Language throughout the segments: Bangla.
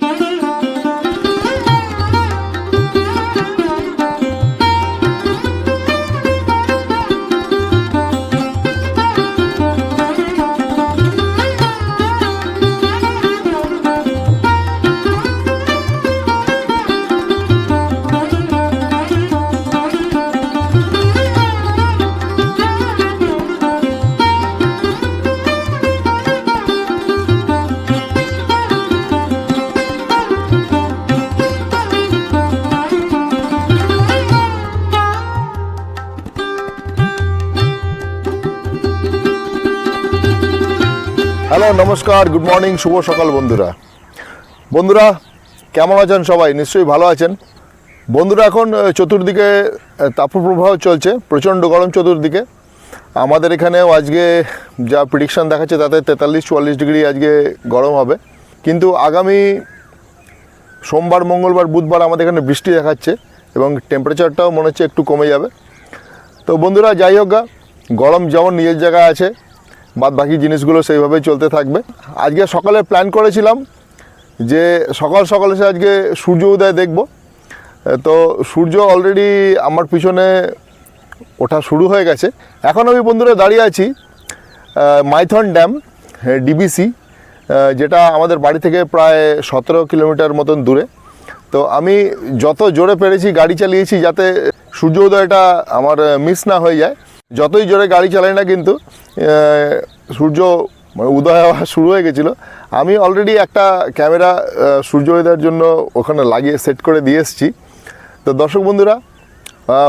等 হ্যালো, নমস্কার, গুড মর্নিং, শুভ সকাল বন্ধুরা। বন্ধুরা, কেমন আছেন সবাই? নিশ্চয়ই ভালো আছেন। বন্ধুরা, এখন চতুর্দিকে তাপপ্রবাহ চলছে, প্রচণ্ড গরম চতুর্দিকে। আমাদের এখানেও আজকে যা প্রিডিকশন দেখাচ্ছে, তাতে তেতাল্লিশ, চুয়াল্লিশ ডিগ্রি আজকে গরম হবে। কিন্তু আগামী সোমবার, মঙ্গলবার, বুধবার আমাদের এখানে বৃষ্টি দেখাচ্ছে এবং টেম্পারেচারটাও মনে হচ্ছে একটু কমে যাবে। তো বন্ধুরা, যাই হোক গরম যেমন নিজের জায়গায় আছে বাদ বাকি জিনিসগুলো সেইভাবেই চলতে থাকবে। আজকে সকালে প্ল্যান করেছিলাম যে সকাল সকাল এসে আজকে সূর্য উদয় দেখব। তো সূর্য অলরেডি আমার পিছনে ওঠা শুরু হয়ে গেছে। এখন আমি বন্ধুরা দাঁড়িয়ে আছি মাইথন ড্যাম ডিবিসি যেটা আমাদের বাড়ি থেকে প্রায় সতেরো কিলোমিটার মতন দূরে। তো আমি যত জোরে পেরেছি গাড়ি চালিয়েছি যাতে সূর্য উদয়টা আমার মিস না হয়ে যায়। যতই জোরে গাড়ি চালাই না কিন্তু সূর্য মানে উদয় হওয়া শুরু হয়ে গেছিল। আমি অলরেডি একটা ক্যামেরা সূর্য উদয়ের জন্য ওখানে লাগিয়ে সেট করে দিয়ে এসেছি। তো দর্শক বন্ধুরা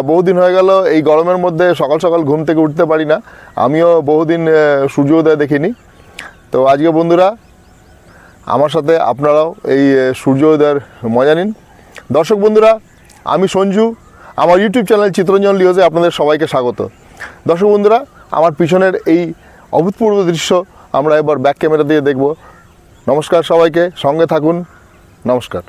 বহুদিন হয়ে গেল, এই গরমের মধ্যে সকাল সকাল ঘুম থেকে উঠতে পারি না। আমিও বহুদিন সূর্য উদয় দেখিনি। তো আজকে বন্ধুরা, আমার সাথে আপনারাও এই সূর্য উদয়ের মজা নিন। দর্শক বন্ধুরা, আমি সঞ্জু, আমার ইউটিউব চ্যানেল চিত্রঞ্জন লিওজে আপনাদের সবাইকে স্বাগত। দর্শক বন্ধুরা, আমার পিছনের এই অভূতপূর্ব দৃশ্য আমরা এবার ব্যাক ক্যামেরা দিয়ে দেখব। নমস্কার সবাইকে, সঙ্গে থাকুন। নমস্কার।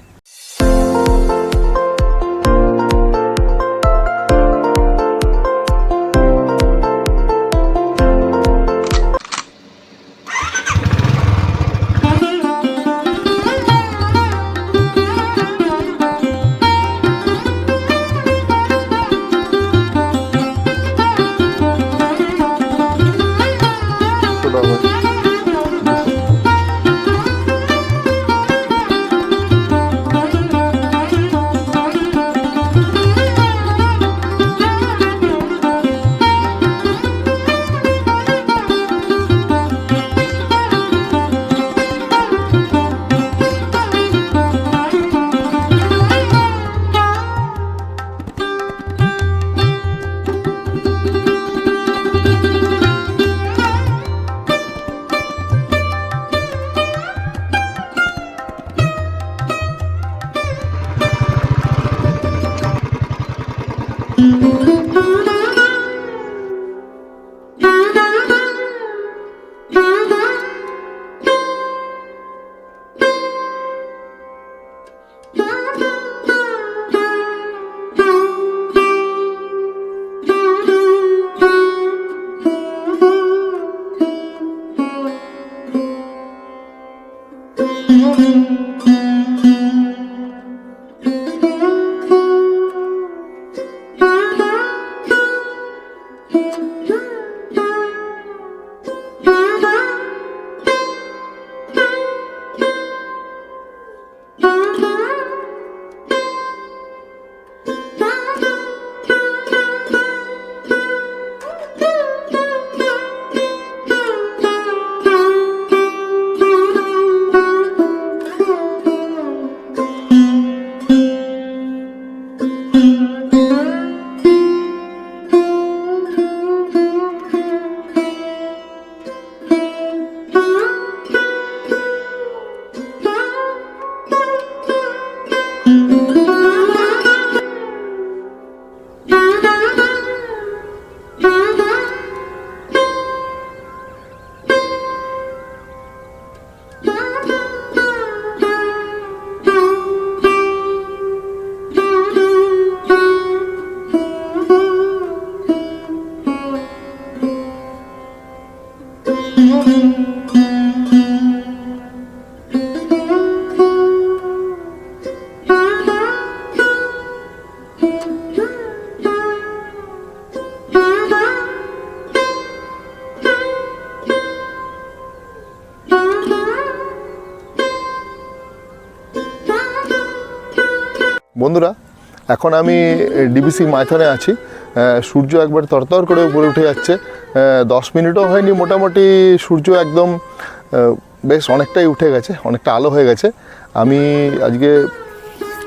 বন্ধুরা, এখন আমি ডিবিসি মাইথনে আছি। সূর্য একবার তরতর করে উপরে উঠে যাচ্ছে। দশ মিনিটও হয়নি, মোটামুটি সূর্য একদম বেশ অনেকটাই উঠে গেছে, অনেকটা আলো হয়ে গেছে। আমি আজকে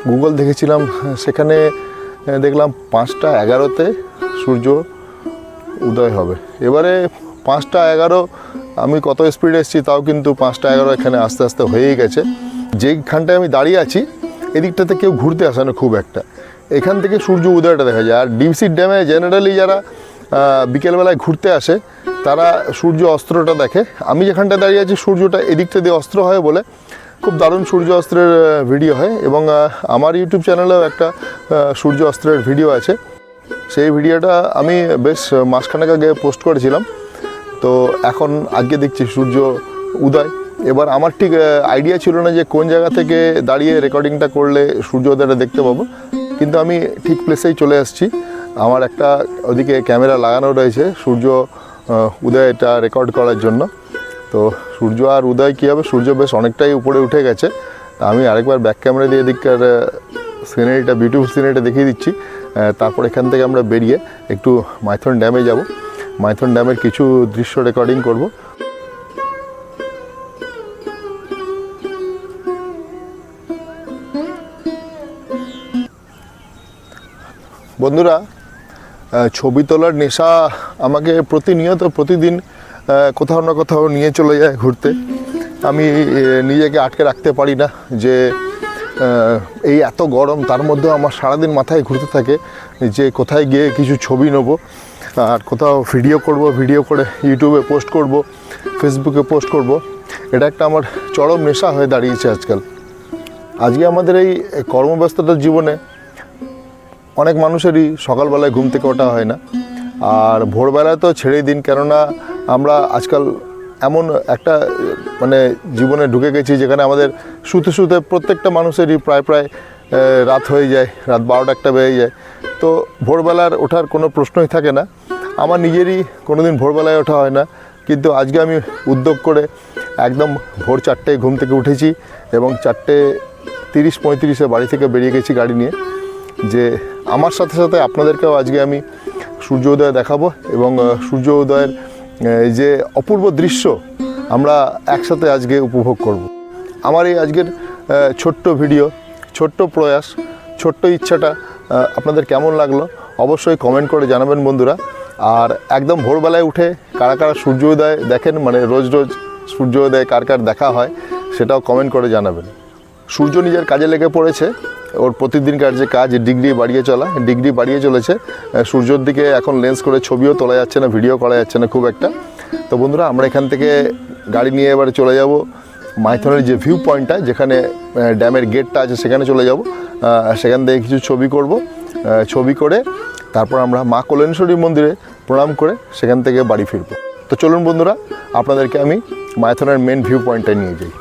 গুগল দেখেছিলাম, সেখানে দেখলাম পাঁচটা এগারোতে সূর্য উদয় হবে। এবারে পাঁচটা এগারো, আমি কত স্পিডে এসেছি তাও কিন্তু পাঁচটা এগারো এখানে আস্তে আস্তে হয়েই গেছে। যেইখানটায় আমি দাঁড়িয়ে আছি এদিকটাতে কেউ ঘুরতে আসে না খুব একটা। এখান থেকে সূর্য উদয়টা দেখা যায়। আর ডিপসির ড্যামে জেনারেলি যারা বিকেলবেলায় ঘুরতে আসে, তারা সূর্য অস্ত্রটা দেখে। আমি যেখানটা দাঁড়িয়ে আছি, সূর্যটা এদিকটা দিয়ে অস্ত্র হয় বলে খুব দারুণ সূর্য অস্ত্রের ভিডিও হয়। এবং আমার ইউটিউব চ্যানেলেও একটা সূর্য অস্ত্রের ভিডিও আছে। সেই ভিডিওটা আমি বেশ মাসখানেক আগে পোস্ট করেছিলাম। তো এখন আগে দেখছি সূর্য উদয়। এবার আমার ঠিক আইডিয়া ছিল না যে কোন জায়গা থেকে দাঁড়িয়ে রেকর্ডিংটা করলে সূর্যোদয়টা দেখতে পাবো। কিন্তু আমি ঠিক প্লেসেই চলে আসছি। আমার একটা ওদিকে ক্যামেরা লাগানো রয়েছে সূর্য উদয়টা রেকর্ড করার জন্য। তো সূর্য আর উদয় কী হবে? সূর্য বেশ অনেকটাই উপরে উঠে গেছে। আমি আরেকবার ব্যাক ক্যামেরা দিয়ে এদিককার সিনারিটা বিউটিফুল সিনারিটা দেখিয়ে দিচ্ছি। তারপর এখান থেকে আমরা বেরিয়ে একটু মাইথন ড্যামে যাব। মাইথন ড্যামের কিছু দৃশ্য রেকর্ডিং করব। বন্ধুরা ছবি তোলার নেশা আমাকে প্রতিনিয়ত প্রতিদিন কোথাও না কোথাও নিয়ে চলে যায় ঘুরতে। আমি নিজেকে আটকে রাখতে পারি না যে এই এত গরম, তার মধ্যেও আমার সারাদিন মাথায় ঘুরতে থাকে যে, কোথায় গিয়ে কিছু ছবি নেব, আর কোথাও ভিডিও করব, ভিডিও করে ইউটিউবে পোস্ট করব, ফেসবুকে পোস্ট করব। এটা একটা আমার চরম নেশা হয়ে দাঁড়িয়েছে আজকাল। আজকে আমাদের এই কর্মব্যস্ততার জীবনে অনেক মানুষেরই সকালবেলায় ঘুম থেকে ওঠা হয় না। আর ভোরবেলায় তো ছেড়েই দিন, কেননা আমরা আজকাল এমন একটা মানে জীবনে ঢুকে গেছি যেখানে আমাদের শুতে শুতে প্রত্যেকটা মানুষেরই প্রায় প্রায় রাত হয়ে যায়, রাত বারোটা একটা বেজে যায়। তো ভোরবেলার ওঠার কোনো প্রশ্নই থাকে না। আমার নিজেরই কোনো দিন ভোরবেলায় ওঠা হয় না, কিন্তু আজকে আমি উদ্যোগ করে একদম ভোর চারটেয় ঘুম থেকে উঠেছি এবং চারটে তিরিশ পঁয়ত্রিশে বাড়ি থেকে বেরিয়ে গেছি গাড়ি নিয়ে। যে আমার সাথে সাথে আপনাদেরকেও আজকে আমি সূর্য উদয় দেখাবো এবং আহ, সূর্য উদয়ের যে অপূর্ব দৃশ্য আমরা একসাথে আজকে উপভোগ করব। আমার এই আজকের ছোট্ট ভিডিও ছোট্ট প্রয়াস ছোট্ট ইচ্ছাটা আপনাদের কেমন লাগল অবশ্যই কমেন্ট করে জানাবেন বন্ধুরা আর একদম ভোরবেলায় উঠে কারা কারা সূর্য উদয় দেখেন মানে রোজ রোজ সূর্য উদয় কার কার দেখা হয় সেটাও কমেন্ট করে জানাবেন সূর্য নিজের কাজে লেগে পড়েছে ওর প্রতিদিনকার যে কাজ, ডিগ্রি বাড়িয়ে চলা, ডিগ্রি বাড়িয়ে চলেছে। সূর্যর দিকে এখন লেন্স করে ছবিও তোলা যাচ্ছে না ভিডিও করা যাচ্ছে না খুব একটা। তো বন্ধুরা, আমরা এখান থেকে গাড়ি নিয়ে এবারে চলে যাব মাইথনের যে ভিউ পয়েন্টটা যেখানে ড্যামের গেটটা আছে, সেখানে চলে যাব। সেখান থেকে কিছু ছবি করব। ছবি করে তারপর আমরা মা কল্যাণেশ্বরী মন্দিরে প্রণাম করে সেখান থেকে বাড়ি ফিরবো। তো চলুন বন্ধুরা, আপনাদেরকে আমি মাইথনের মেন ভিউ পয়েন্টটায় নিয়ে যাই।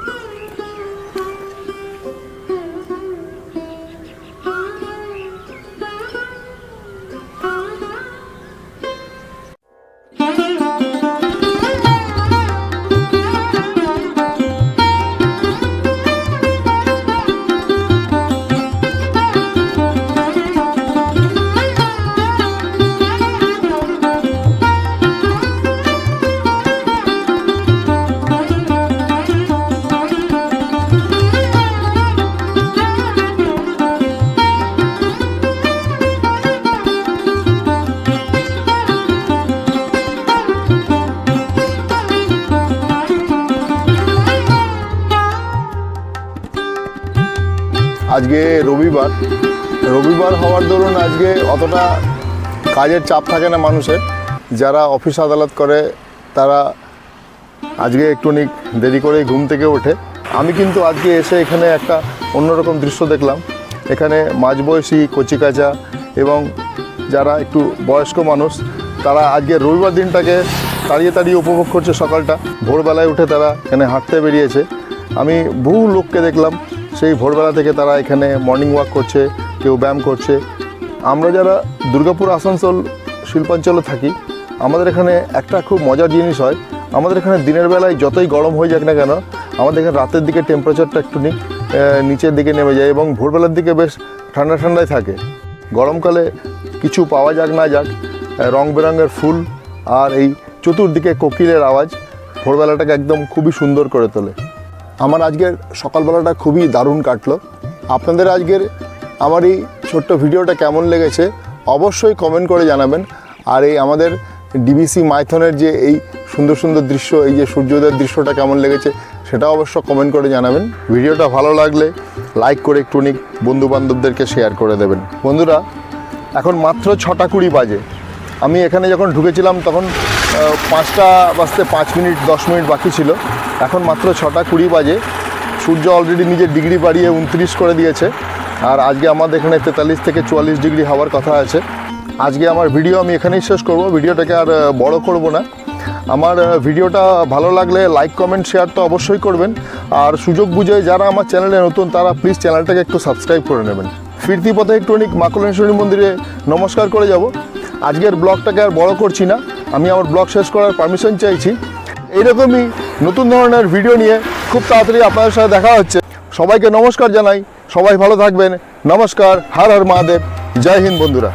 আজকে রবিবার। রবিবার হওয়ার দরুন আজকে অতটা কাজের চাপ থাকে না মানুষের। যারা অফিস আদালত করে, তারা আজকে একটুখানি দেরি করেই ঘুম থেকে ওঠে। আমি কিন্তু আজকে এসে এখানে একটা অন্যরকম দৃশ্য দেখলাম। এখানে মাঝবয়সী কচিকাচা এবং যারা একটু বয়স্ক মানুষ, তারা আজকে রবিবার দিনটাকে তাড়িয়ে তাড়িয়ে উপভোগ করছে সকালটা। ভোরবেলায় উঠে তারা এখানে হাঁটতে বেরিয়েছে। আমি বহু লোককে দেখলাম। সেই ভোরবেলা থেকে তারা এখানে মর্নিং ওয়াক করছে, কেউ ব্যায়াম করছে। আমরা যারা দুর্গাপুর আসানসোল শিল্পাঞ্চলে থাকি, আমাদের এখানে একটা খুব মজার জিনিস হয়। আমাদের এখানে দিনের বেলায় যতই গরম হয়ে যাক না কেন, আমাদের এখানে রাতের দিকে টেম্পারেচারটা একটু নিচের দিকে নেমে যায় এবং ভোরবেলার দিকে বেশ ঠান্ডা ঠান্ডায় থাকে। গরমকালে কিছু পাওয়া যাক না যাক রং বেরঙের ফুল আর এই চতুর্দিকে কোকিলের আওয়াজ ভোরবেলাটাকে একদম খুবই সুন্দর করে তোলে। আমার আজকের সকালবেলাটা খুবই দারুণ কাটলো। আপনাদের আজকের আমার এই ছোট্ট ভিডিওটা কেমন লেগেছে অবশ্যই কমেন্ট করে জানাবেন। আর এই আমাদের ডিবিসি মাইথনের যে এই সুন্দর সুন্দর দৃশ্য, এই যে সূর্যোদয়ের দৃশ্যটা কেমন লেগেছে সেটা অবশ্য কমেন্ট করে জানাবেন। ভিডিওটা ভালো লাগলে লাইক করে একটুখানি বন্ধু বান্ধবদেরকে শেয়ার করে দেবেন। বন্ধুরা, এখন মাত্র ছটা কুড়ি বাজে। আমি এখানে যখন ঢুকেছিলাম তখন পাঁচটা বাজতে পাঁচ মিনিট, দশ মিনিট বাকি ছিল। এখন মাত্র ছটা কুড়ি বাজে। সূর্য অলরেডি নিজের ডিগ্রি বাড়িয়ে উনত্রিশ করে দিয়েছে। আর আজকে আমাদের এখানে তেতাল্লিশ থেকে চুয়াল্লিশ ডিগ্রি হওয়ার কথা আছে। আজকে আমার ভিডিও আমি এখানেই শেষ করব। ভিডিওটাকে আর বড় করব না। আমার ভিডিওটা ভালো লাগলে লাইক কমেন্ট শেয়ার তো অবশ্যই করবেন। আর সুযোগ বুঝে যারা আমার চ্যানেলে নতুন, তারা প্লিজ চ্যানেলটাকে একটু সাবস্ক্রাইব করে নেবেন। ফিরতি পথে একটুখানি মাকুলেশ্বরী মন্দিরে নমস্কার করে যাব। আজকের ব্লগটাকে আর বড় করছি না। আমি আমার ব্লগ শেষ করার পারমিশন চাইছি। এইরকমই নতুন ধরনের ভিডিও নিয়ে খুব তাড়াতাড়ি আপনাদের সাথে দেখা হচ্ছে। সবাইকে নমস্কার জানাই। সবাই ভালো থাকবেন। নমস্কার। হার হর মহাদেব। জয় হিন্দ বন্ধুরা।